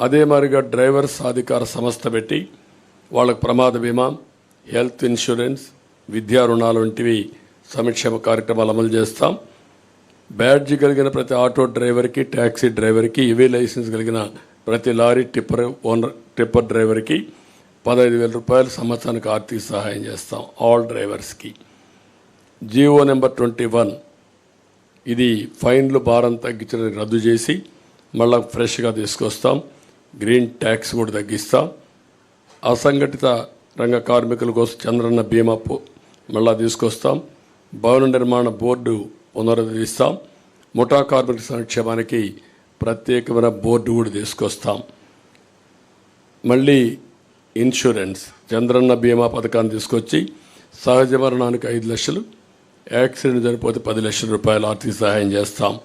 అదే మాదిరిగా డ్రైవర్స్ అధికార సంస్థ పెట్టి వాళ్ళకు ప్రమాద బీమా హెల్త్ ఇన్సూరెన్స్ విద్యా రుణాలు వంటివి సంక్షేమ కార్యక్రమాలు అమలు చేస్తాం. బ్యాడ్జి కలిగిన ప్రతి ఆటో డ్రైవర్కి ట్యాక్సీ డ్రైవర్కి ఇవే లైసెన్స్ కలిగిన ప్రతి లారీ టిప్పర్ ఓనర్ టిప్పర్ డ్రైవర్కి పదహైదు వేల రూపాయలు సంవత్సరానికి ఆర్థిక సహాయం చేస్తాం all డ్రైవర్స్కి. Jio number twenty one. ఇది ఫైన్లు భారం తగ్గించడానికి రద్దు చేసి మళ్ళా ఫ్రెష్గా తీసుకొస్తాం. గ్రీన్ ట్యాక్స్ కూడా తగ్గిస్తాం. అసంఘటిత రంగ కార్మికుల కోసం చంద్రన్న బీమా మళ్ళా తీసుకొస్తాం. భవన నిర్మాణ బోర్డు పునరుద్ధరిస్తాం. ముఠా కార్మికుల సంక్షేమానికి ప్రత్యేకమైన బోర్డు కూడా తీసుకొస్తాం. మళ్ళీ ఇన్సూరెన్స్. చంద్రన్న బీమా పథకాన్ని తీసుకొచ్చి సహజ మరణానికి ఐదు లక్షలు యాక్సిడెంట్ జరిపోతే పది లక్షల రూపాయలు ఆర్థిక సహాయం చేస్తాం.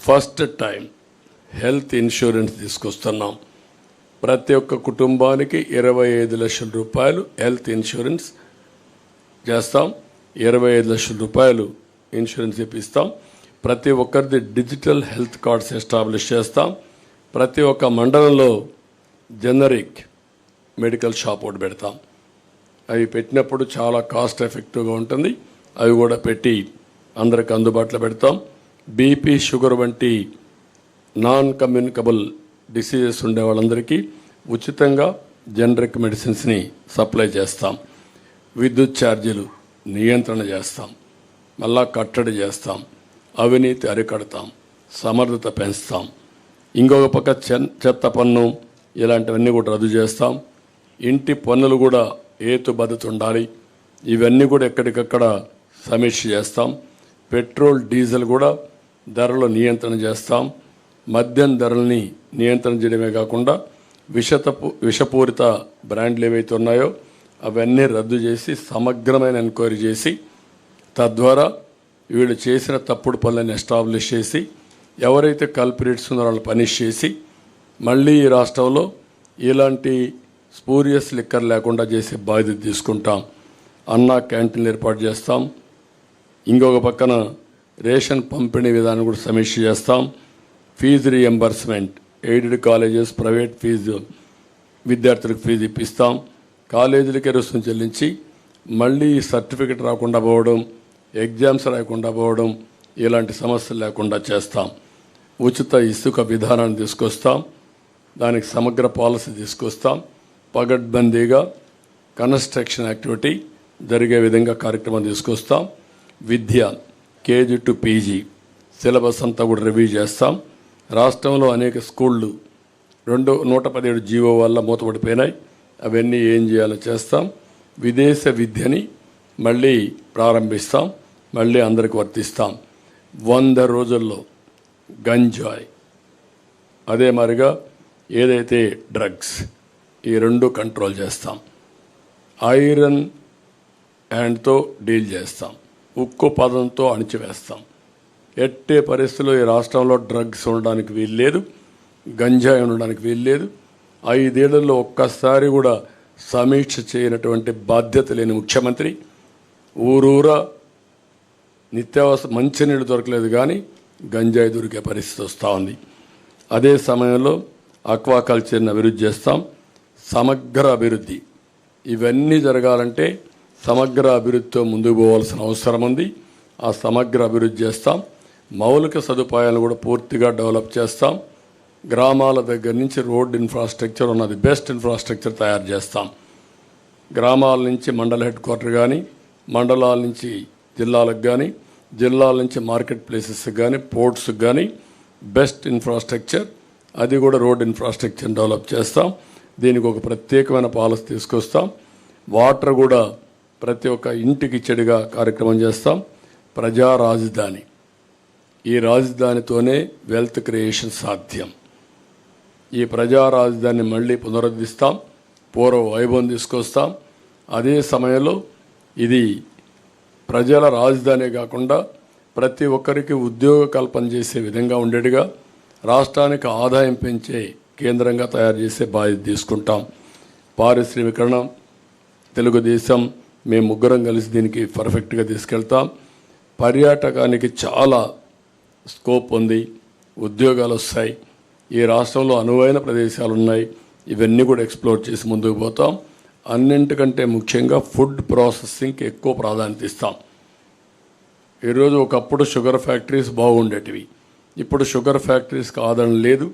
ఫస్ట్ టైం హెల్త్ ఇన్సూరెన్స్ తీసుకొస్తున్నాం. ప్రతి ఒక్క కుటుంబానికి ఇరవై ఐదు లక్షల రూపాయలు హెల్త్ ఇన్సూరెన్స్ చేస్తాం. ఇరవై ఐదు లక్షల రూపాయలు ఇన్సూరెన్స్ ఇప్పిస్తాం. ప్రతి ఒక్కరిది డిజిటల్ హెల్త్ కార్డ్స్ ఎస్టాబ్లిష్ చేస్తాం. ప్రతి ఒక్క మండలంలో జనరిక్ మెడికల్ షాప్ ఒకటి పెడతాం. అవి పెట్టినప్పుడు చాలా కాస్ట్ ఎఫెక్టివ్గా ఉంటుంది. అవి కూడా పెట్టి అందరికి అందుబాటులో పెడతాం. బీపీ షుగర్ వంటి నాన్ కమ్యూనికబుల్ డిసీజెస్ ఉండే వాళ్ళందరికీ ఉచితంగా జనరిక్ మెడిసిన్స్ని సప్లై చేస్తాం. విద్యుత్ ఛార్జీలు నియంత్రణ చేస్తాం. మళ్ళా కట్టడి చేస్తాం. అవినీతి అరికడతాం. సమర్థత పెంచుతాం. ఇంకొక పక్క చెన్- చెత్త పన్ను ఇలాంటివన్నీ కూడా రద్దు చేస్తాం. ఇంటి పన్నులు కూడా ఏతుబద్ధత ఉండాలి. ఇవన్నీ కూడా ఎక్కడికక్కడ సమీక్ష చేస్తాం. పెట్రోల్ డీజిల్ కూడా ధరలు నియంత్రణ చేస్తాం. మద్యం ధరల్ని నియంత్రణ చేయడమే కాకుండా విషతపు విషపూరిత బ్రాండ్లు ఏవైతే ఉన్నాయో అవన్నీ రద్దు చేసి సమగ్రమైన ఎంక్వైరీ చేసి తద్వారా వీళ్ళు చేసిన తప్పుడు పనులను ఎస్టాబ్లిష్ చేసి ఎవరైతే కల్పరేట్స్ ఉన్నారో వాళ్ళని పనిష్ చేసి మళ్ళీ ఈ రాష్ట్రంలో ఇలాంటి స్పూరియస్ లిక్కర్ లేకుండా చేసే బాధ్యత తీసుకుంటాం. అన్నా క్యాంటీన్లు ఏర్పాటు చేస్తాం. ఇంకొక పక్కన రేషన్ పంపిణీ విధానం కూడా సమీక్ష చేస్తాం. Fees reimbursement aided colleges private fees విద్యార్థులకు ఫీజు ఇప్పిస్తాం. కాలేజీలకే రుసుము చెల్లించి మళ్ళీ సర్టిఫికెట్ రాకుండా పోవడం ఎగ్జామ్స్ రాకుండా పోవడం ఇలాంటి సమస్యలు లేకుండా చేస్తాం. ఉచిత ఇసుక విధానాన్ని తీసుకొస్తాం. దానికి సమగ్ర పాలసీ తీసుకొస్తాం. పగడ్బందీగా కన్స్ట్రక్షన్ యాక్టివిటీ జరిగే విధంగా కార్యక్రమం తీసుకొస్తాం. విద్య కేజీ టు పీజీ సిలబస్ అంతా కూడా రివ్యూ చేస్తాం. రాష్ట్రంలో అనేక స్కూళ్ళు రెండు నూట పదిహేడు జీవో వల్ల మూతపడిపోయినాయి. అవన్నీ ఏం చేయాలో చేస్తాం. విదేశ విద్యని మళ్ళీ ప్రారంభిస్తాం. మళ్ళీ అందరికి వర్తిస్తాం. వంద రోజుల్లో గంజాయ్. అదే మాదిరిగా ఏదైతే డ్రగ్స్ ఈ రెండు కంట్రోల్ చేస్తాం. ఐరన్ హ్యాండ్తో డీల్ చేస్తాం. ఉక్కు పదంతో అణిచివేస్తాం. ఎట్టే పరిస్థితుల్లో ఈ రాష్ట్రంలో డ్రగ్స్ ఉండడానికి వీల్లేదు గంజాయి ఉండడానికి వీల్లేదు ఐదేళ్ళలో ఒక్కసారి కూడా సమీక్ష చేయనటువంటి బాధ్యత లేని ముఖ్యమంత్రి ఊరూరా నిత్యావసర మంచినీళ్ళు దొరకలేదు కానీ గంజాయి దొరికే పరిస్థితి వస్తూ ఉంది. అదే సమయంలో అక్వాకల్చర్ని అభివృద్ధి చేస్తాం. సమగ్ర అభివృద్ధి. ఇవన్నీ జరగాలంటే సమగ్ర అభివృద్ధితో ముందుకు పోవాల్సిన అవసరం ఉంది. ఆ సమగ్ర అభివృద్ధి చేస్తాం. మౌలిక సదుపాయాలను కూడా పూర్తిగా డెవలప్ చేస్తాం. గ్రామాల దగ్గర నుంచి రోడ్ ఇన్ఫ్రాస్ట్రక్చర్ ఉన్నది బెస్ట్ ఇన్ఫ్రాస్ట్రక్చర్ తయారు చేస్తాం. గ్రామాల నుంచి మండల హెడ్ క్వార్టర్ కానీ మండలాల నుంచి జిల్లాలకు కానీ జిల్లాల నుంచి మార్కెట్ ప్లేసెస్కి కానీ పోర్ట్స్కి కానీ బెస్ట్ ఇన్ఫ్రాస్ట్రక్చర్. అది కూడా రోడ్ ఇన్ఫ్రాస్ట్రక్చర్ డెవలప్ చేస్తాం. దీనికి ఒక ప్రత్యేకమైన పాలసీ తీసుకొస్తాం. వాటర్ కూడా ప్రతి ఒక్క ఇంటికి చెడుగా కార్యక్రమం చేస్తాం. ప్రజా రాజధాని. ఈ రాజధానితోనే వెల్త్ క్రియేషన్ సాధ్యం. ఈ ప్రజా రాజధానిని మళ్ళీ పునరుద్ధరిస్తాం పూర్వ వైభవం తీసుకొస్తాం. అదే సమయంలో ఇది ప్రజల రాజధాని కాకుండా ప్రతి ఒక్కరికి ఉద్యోగ కల్పన చేసే విధంగా ఉండేట్టుగా రాష్ట్రానికి ఆదాయం పెంచే కేంద్రంగా తయారు చేసే బాధ్యత తీసుకుంటాం. పారిశ్రామికరణ తెలుగుదేశం మేము ముగ్గురం కలిసి దీనికి పర్ఫెక్ట్గా తీసుకెళ్తాం. పర్యాటకానికి చాలా స్కోప్ ఉంది ఉద్యోగాలు వస్తాయి ఈ రాష్ట్రంలో అనువైన ప్రదేశాలు ఉన్నాయి ఇవన్నీ కూడా ఎక్స్ప్లోర్ చేసి ముందుకు పోతాం. అన్నింటికంటే ముఖ్యంగా ఫుడ్ ప్రాసెసింగ్కి ఎక్కువ ప్రాధాన్యత ఇస్తాం. ఈరోజు ఒకప్పుడు షుగర్ ఫ్యాక్టరీస్ బాగుండేటివి. ఇప్పుడు షుగర్ ఫ్యాక్టరీస్కి ఆదరణ లేదు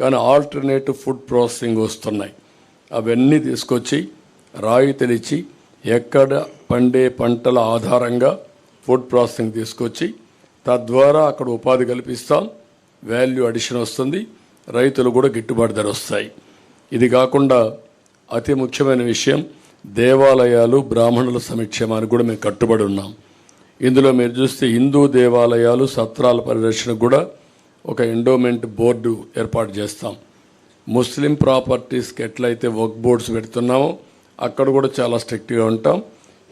కానీ ఆల్టర్నేటివ్ ఫుడ్ ప్రాసెసింగ్ వస్తున్నాయి. అవన్నీ తీసుకొచ్చి రాయి తెలిచి ఎక్కడ పండే పంటల ఆధారంగా ఫుడ్ ప్రాసెసింగ్ తీసుకొచ్చి తద్వారా అక్కడ ఉపాధి కల్పిస్తాం వాల్యూ అడిషన్ వస్తుంది రైతులు కూడా గిట్టుబాటు ధర వస్తాయి. ఇది కాకుండా అతి ముఖ్యమైన విషయం దేవాలయాలు బ్రాహ్మణుల సంక్షేమానికి కూడా మేము కట్టుబడి ఉన్నాం. ఇందులో మీరు చూస్తే హిందూ దేవాలయాలు సత్రాల పరిరక్షణకు కూడా ఒక ఎండోమెంట్ బోర్డు ఏర్పాటు చేస్తాం. ముస్లిం ప్రాపర్టీస్కి ఎట్లయితే వర్క్ బోర్డ్స్ పెడుతున్నామో అక్కడ కూడా చాలా స్ట్రిక్ట్గా ఉంటాం.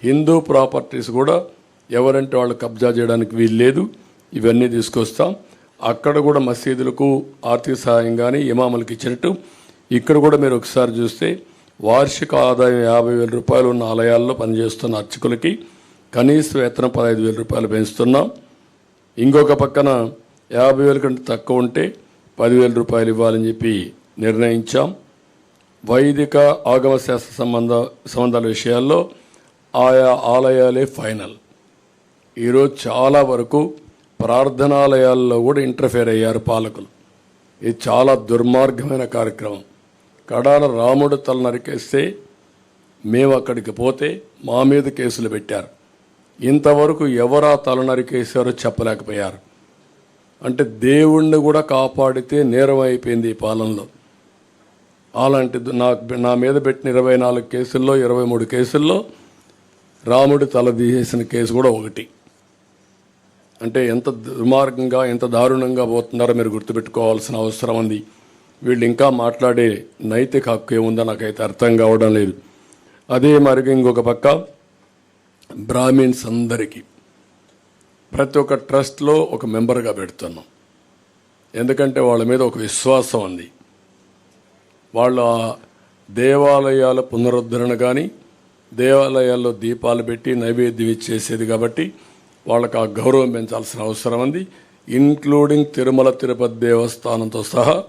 హిందూ ప్రాపర్టీస్ కూడా ఎవరంటే వాళ్ళు కబ్జా చేయడానికి వీలు లేదు. ఇవన్నీ తీసుకొస్తాం. అక్కడ కూడా మసీదులకు ఆర్థిక సహాయం కానీ ఇమాములకు ఇచ్చినట్టు ఇక్కడ కూడా మీరు ఒకసారి చూస్తే వార్షిక ఆదాయం యాభై వేల రూపాయలు ఉన్న ఆలయాల్లో పనిచేస్తున్న అర్చకులకి కనీస వేతనం పదహైదు వేల రూపాయలు పెంచుతున్నాం. ఇంకొక పక్కన యాభై వేల కంటే తక్కువ ఉంటే పదివేల రూపాయలు ఇవ్వాలని చెప్పి నిర్ణయించాం. వైదిక ఆగమ శాస్త్ర సంబంధ సంబంధాల విషయాల్లో ఆయా ఆలయాలే ఫైనల్. ఈరోజు చాలా వరకు ప్రార్థనాలయాల్లో కూడా ఇంటర్ఫేర్ అయ్యారు పాలకులు. ఇది చాలా దుర్మార్గమైన కార్యక్రమం. కడాల రాముడు తల నరికేస్తే మేము అక్కడికి పోతే మా మీద కేసులు పెట్టారు. ఇంతవరకు ఎవరా తల నరికేశారో చెప్పలేకపోయారు. అంటే దేవుణ్ణి కూడా కాపాడితే నేరం అయిపోయింది ఈ పాలనలో. అలాంటి నాకు నా మీద పెట్టిన ఇరవై నాలుగు కేసుల్లో ఇరవై మూడు కేసుల్లో రాముడి తల తీసేసిన కేసు కూడా ఒకటి. అంటే ఎంత దుర్మార్గంగా ఎంత దారుణంగా పోతున్నారో మీరు గుర్తుపెట్టుకోవాల్సిన అవసరం ఉంది. వీళ్ళు ఇంకా మాట్లాడే నైతిక హక్కు ఏముందో నాకైతే అర్థం కావడం లేదు. అదే మరి ఇంకొక పక్క బ్రాహ్మిన్స్ అందరికీ ప్రతి ఒక్క ట్రస్ట్లో ఒక మెంబర్గా పెడుతున్నాం. ఎందుకంటే వాళ్ళ మీద ఒక విశ్వాసం ఉంది. వాళ్ళ దేవాలయాల పునరుద్ధరణ కానీ దేవాలయాల్లో దీపాలు పెట్టి నైవేద్యం ఇచ్చేసేది కాబట్టి వాళ్ళకి ఆ గౌరవం పెంచాల్సిన అవసరం ఉంది. ఇన్క్లూడింగ్ తిరుమల తిరుపతి దేవస్థానంతో సహా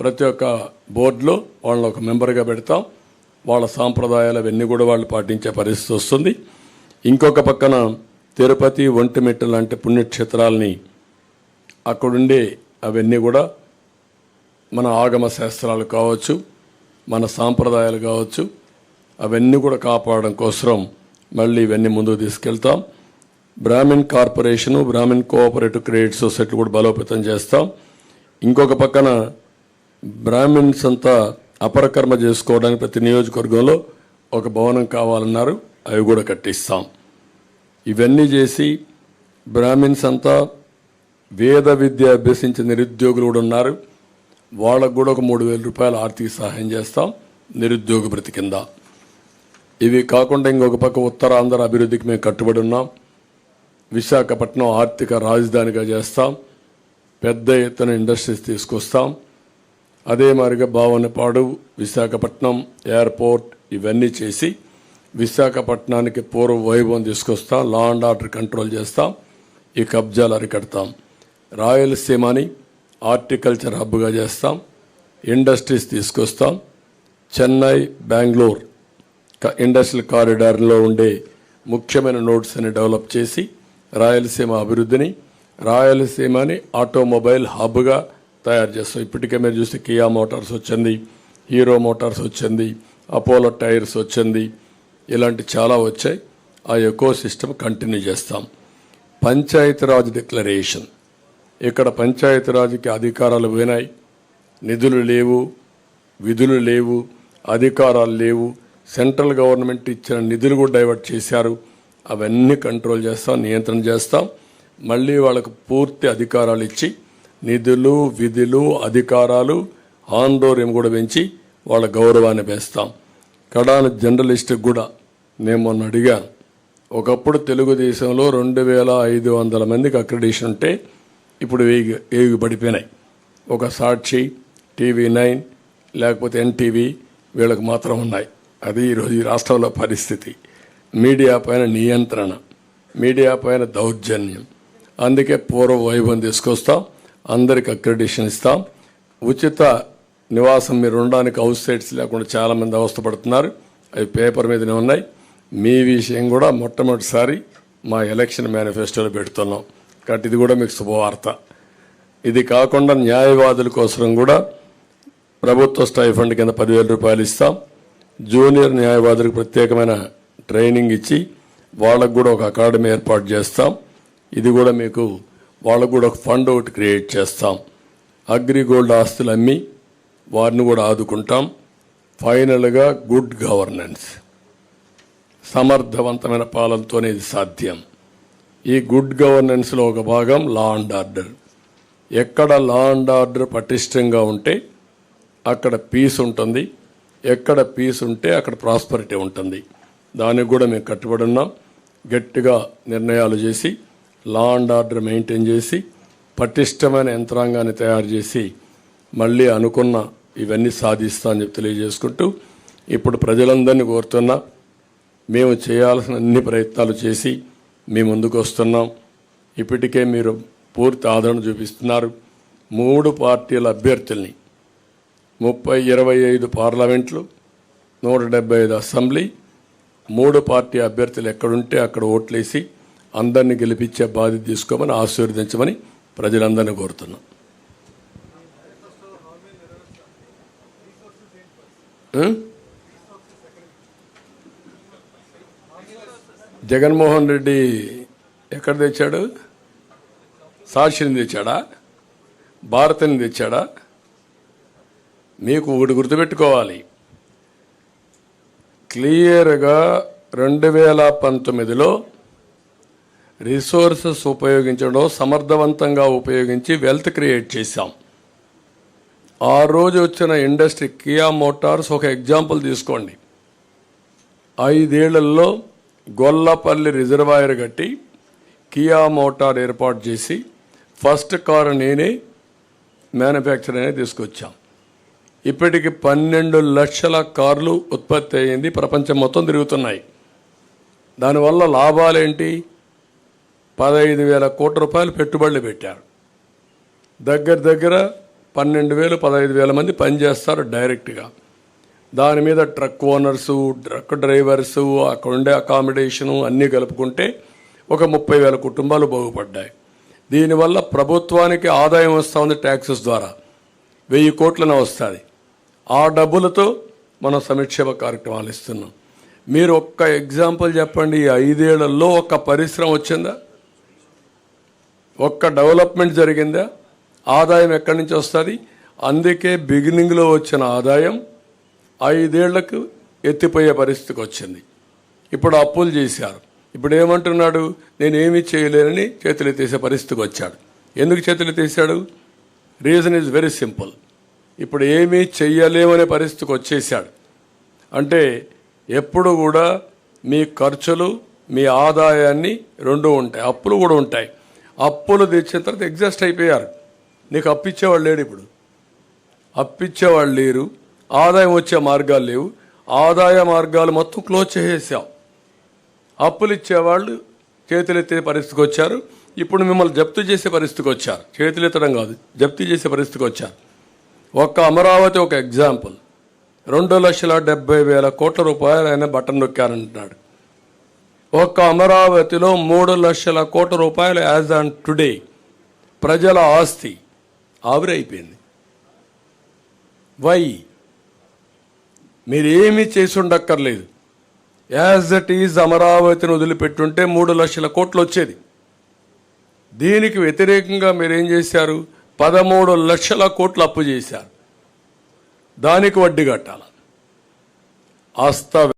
ప్రతి ఒక్క బోర్డులో వాళ్ళని ఒక మెంబర్గా పెడతాం. వాళ్ళ సాంప్రదాయాలు అవన్నీ కూడా వాళ్ళు పాటించే పరిస్థితి వస్తుంది. ఇంకొక పక్కన తిరుపతి ఒంటిమిట్ట లాంటి పుణ్యక్షేత్రాలని అక్కడుండే అవన్నీ కూడా మన ఆగమ శాస్త్రాలు కావచ్చు మన సాంప్రదాయాలు కావచ్చు అవన్నీ కూడా కాపాడడం కోసం మళ్ళీ ఇవన్నీ ముందుకు తీసుకెళ్తాం. Brahmin corporation Brahmin cooperative credit society కూడా బలోపేతం చేస్తాం. ఇంకొక పక్కన బ్రాహ్మిన్స్ అంతా అపరకర్మ చేసుకోవడానికి ప్రతి నియోజకవర్గంలో ఒక భవనం కావాలన్నారు. అవి కూడా కట్టిస్తాం. ఇవన్నీ చేసి బ్రాహ్మిన్స్ అంతా వేద విద్య అభ్యసించిన నిరుద్యోగులు కూడా ఉన్నారు. వాళ్ళకు కూడా ఒక మూడు వేల రూపాయలు ఆర్థిక సహాయం చేస్తాం నిరుద్యోగ భృతి కింద. ఇవి కాకుండా ఇంకొక పక్క ఉత్తరాంధ్ర అభివృద్ధికి మేము కట్టుబడి ఉన్నాం. విశాఖపట్నం ఆర్థిక రాజధానిగా చేస్తాం. పెద్ద ఎత్తున ఇండస్ట్రీస్ తీసుకొస్తాం. అదే మాదిరిగా భావనపాడు విశాఖపట్నం ఎయిర్పోర్ట్ ఇవన్నీ చేసి విశాఖపట్నానికి పూర్వ వైభవం తీసుకొస్తాం. లా అండ్ ఆర్డర్ కంట్రోల్ చేస్తాం. ఈ కబ్జాలు అరికడతాం. రాయలసీమని హార్టికల్చర్ హబ్గా చేస్తాం. ఇండస్ట్రీస్ తీసుకొస్తాం. చెన్నై బెంగళూరు క- ఇండస్ట్రియల్ కారిడార్లో ఉండే ముఖ్యమైన నోట్స్ అని డెవలప్ చేసి రాయలసీమ అభివృద్ధిని రాయలసీమని ఆటోమొబైల్ హబ్గా తయారు చేస్తాం. ఇప్పటికే మీరు చూస్తే కియా మోటార్స్ వచ్చింది హీరో మోటార్స్ వచ్చింది అపోలో టైర్స్ వచ్చింది ఇలాంటి చాలా వచ్చాయి. ఆ ఎకో సిస్టమ్ కంటిన్యూ చేస్తాం. పంచాయతీరాజ్ డిక్లరేషన్. ఇక్కడ పంచాయతీరాజ్కి అధికారాలు పోయినాయి. నిధులు లేవు విధులు లేవు అధికారాలు లేవు. సెంట్రల్ గవర్నమెంట్ ఇచ్చిన నిధులు కూడా డైవర్ట్ చేశారు. అవన్నీ కంట్రోల్ చేస్తాం నియంత్రణ చేస్తాం. మళ్ళీ వాళ్ళకు పూర్తి అధికారాలు ఇచ్చి నిధులు విధులు అధికారాలు ఆందోర్యం కూడా పెంచి వాళ్ళ గౌరవాన్ని పెంచుతాం. కడాన జర్నలిస్ట్కి కూడా నేను మొన్న అడిగాను. ఒకప్పుడు తెలుగుదేశంలో రెండు వేల ఐదు వందల మందికి అక్రిడేషన్ ఉంటే ఇప్పుడు వేగి వేగి పడిపోయినాయి. ఒక సాక్షి టీవీ నైన్ లేకపోతే ఎన్టీవీ వీళ్ళకి మాత్రం ఉన్నాయి. అది ఈరోజు ఈ రాష్ట్రంలో పరిస్థితి. మీడియా పైన నియంత్రణ మీడియా పైన దౌర్జన్యం. అందుకే పూర్వ వైభవం తీసుకొస్తాం అందరికి అక్రెడిషన్ ఇస్తాం. ఉచిత నివాసం మీరు ఉండడానికి హౌస్ సైట్స్ లేకుండా చాలామంది అవస్థపడుతున్నారు. అవి పేపర్ మీదనే ఉన్నాయి. మీ విషయం కూడా మొట్టమొదటిసారి మా ఎలక్షన్ మేనిఫెస్టోలో పెడుతున్నాం. కాబట్టి ఇది కూడా మీకు శుభవార్త. ఇది కాకుండా న్యాయవాదుల కోసం కూడా ప్రభుత్వ స్టైఫండ్ కింద పదివేల రూపాయలు ఇస్తాం. జూనియర్ న్యాయవాదులకు ప్రత్యేకమైన ట్రైనింగ్ ఇచ్చి వాళ్ళకు కూడా ఒక అకాడమీ ఏర్పాటు చేస్తాం. ఇది కూడా మీకు వాళ్ళకు కూడా ఒక ఫండ్ ఒకటి క్రియేట్ చేస్తాం. అగ్రిగోల్డ్ ఆస్తులు అమ్మి వారిని కూడా ఆదుకుంటాం. ఫైనల్గా గుడ్ గవర్నెన్స్ సమర్థవంతమైన పాలనతోనే ఇది సాధ్యం. ఈ గుడ్ గవర్నెన్స్లో ఒక భాగం లా అండ్ ఆర్డర్ ఎక్కడ లా అండ్ ఆర్డర్ పటిష్టంగా ఉంటే అక్కడ పీస్ ఉంటుంది. ఎక్కడ పీస్ ఉంటే అక్కడ ప్రాస్పరిటీ ఉంటుంది. దానికి కూడా మేము కట్టుబడి ఉన్నాం. గట్టిగా నిర్ణయాలు చేసి లా అండ్ ఆర్డర్ మెయింటైన్ చేసి పటిష్టమైన యంత్రాంగాన్ని తయారు చేసి మళ్ళీ అనుకున్న ఇవన్నీ సాధిస్తా అని చెప్పి తెలియజేసుకుంటూ ఇప్పుడు ప్రజలందరినీ కోరుతున్నా మేము చేయాల్సిన అన్ని ప్రయత్నాలు చేసి మీ ముందుకు వస్తున్నాం. ఇప్పటికే మీరు పూర్తి ఆదరణ చూపిస్తున్నారు. మూడు పార్టీల అభ్యర్థుల్ని ముప్పై ఇరవై ఐదు పార్లమెంట్లు నూట డెబ్బై ఐదు అసెంబ్లీ మూడు పార్టీ అభ్యర్థులు ఎక్కడుంటే అక్కడ ఓట్లేసి అందరినీ గెలిపించే బాధ్యత తీసుకోమని ఆశీర్వదించమని ప్రజలందరినీ కోరుతున్నాం. జగన్మోహన్ రెడ్డి ఎక్కడ తెచ్చాడు? సాక్షిని తెచ్చాడా? భారతిని తెచ్చాడా? మీకు ఒకటి గుర్తుపెట్టుకోవాలి. క్లియర్గా రెండు వేల పంతొమ్మిదిలో రిసోర్సెస్ ఉపయోగించడం సమర్థవంతంగా ఉపయోగించి వెల్త్ క్రియేట్ చేశాం. ఆ రోజు వచ్చిన ఇండస్ట్రీ కియా మోటార్స్ ఒక ఎగ్జాంపుల్ తీసుకోండి. ఐదేళ్ళలో గొల్లపల్లి రిజర్వాయర్ కట్టి కియా మోటార్ ఏర్పాటు చేసి ఫస్ట్ కారు నేనే మ్యానుఫ్యాక్చర్ అనేది తీసుకొచ్చాం. ఇప్పటికి పన్నెండు లక్షల కార్లు ఉత్పత్తి అయ్యింది. ప్రపంచం మొత్తం తిరుగుతున్నాయి. దానివల్ల లాభాలేంటి? పదహైదు వేల కోట్ల రూపాయలు పెట్టుబడులు పెట్టారు. దగ్గర దగ్గర పన్నెండు వేలు పదహైదు వేల మంది పనిచేస్తారు డైరెక్ట్గా. దాని మీద ట్రక్ ఓనర్సు ట్రక్ డ్రైవర్సు అక్కడ ఉండే అకామిడేషను అన్నీ కలుపుకుంటే ఒక ముప్పై వేల కుటుంబాలు బాగుపడ్డాయి. దీనివల్ల ప్రభుత్వానికి ఆదాయం వస్తూ ఉంది ట్యాక్సెస్ ద్వారా. వెయ్యి కోట్లన వస్తుంది. ఆ డబ్బులతో మనం సంక్షేమ కార్యక్రమాలు ఇస్తున్నాం. మీరు ఒక్క ఎగ్జాంపుల్ చెప్పండి ఈ ఐదేళ్ళలో ఒక్క పరిశ్రమ వచ్చిందా? ఒక్క డెవలప్మెంట్ జరిగిందా? ఆదాయం ఎక్కడి నుంచి వస్తుంది? అందుకే బిగినింగ్లో వచ్చిన ఆదాయం ఐదేళ్ళకు ఎత్తిపోయే పరిస్థితికి వచ్చింది. ఇప్పుడు అప్పులు చేశారు. ఇప్పుడు ఏమంటున్నాడు? నేను చేయలేనని చేతులు తీసే పరిస్థితికి వచ్చాడు. ఎందుకు చేతులు తీశాడు రీజన్ ఈజ్ వెరీ సింపుల్. ఇప్పుడు ఏమీ చెయ్యలేమనే పరిస్థితికి వచ్చేసాడు అంటే ఎప్పుడు కూడా మీ ఖర్చులు మీ ఆదాయాన్ని రెండు ఉంటాయి. అప్పులు కూడా ఉంటాయి. అప్పులు తెచ్చిన తర్వాత ఎగ్జాస్ట్ అయిపోయారు. నీకు అప్పిచ్చేవాళ్ళు లేడు ఇప్పుడు. అప్పిచ్చేవాళ్ళు లేరు. ఆదాయం వచ్చే మార్గాలు లేవు. ఆదాయ మార్గాలు మొత్తం క్లోజ్ చేసేసాం. అప్పులు ఇచ్చేవాళ్ళు చేతులెత్తే పరిస్థితికి వచ్చారు. ఇప్పుడు మిమ్మల్ని జప్తు చేసే పరిస్థితికి వచ్చారు. చేతులెత్తడం కాదు జప్తు చేసే పరిస్థితికి వచ్చారు. ఒక్క అమరావతి ఒక ఎగ్జాంపుల్. రెండు లక్షల డెబ్బై వేల కోట్ల రూపాయలు ఆయన బటన్ నొక్కారంటున్నాడు. ఒక్క అమరావతిలో మూడు లక్షల కోట్ల రూపాయలు యాజ్ ఆన్ టుడే. ప్రజల ఆస్తి ఆవిరైపోయింది. వై? మీరేమీ చేసి ఉండక్కర్లేదు యాజ్ దట్ ఈజ్ అమరావతిని వదిలిపెట్టుంటే మూడు లక్షల కోట్లు వచ్చేది. దీనికి వ్యతిరేకంగా మీరేం చేశారు? పదమూడు లక్షల కోట్లు అప్పు చేశారు. దానికి వడ్డీ కట్టాలి. అస్త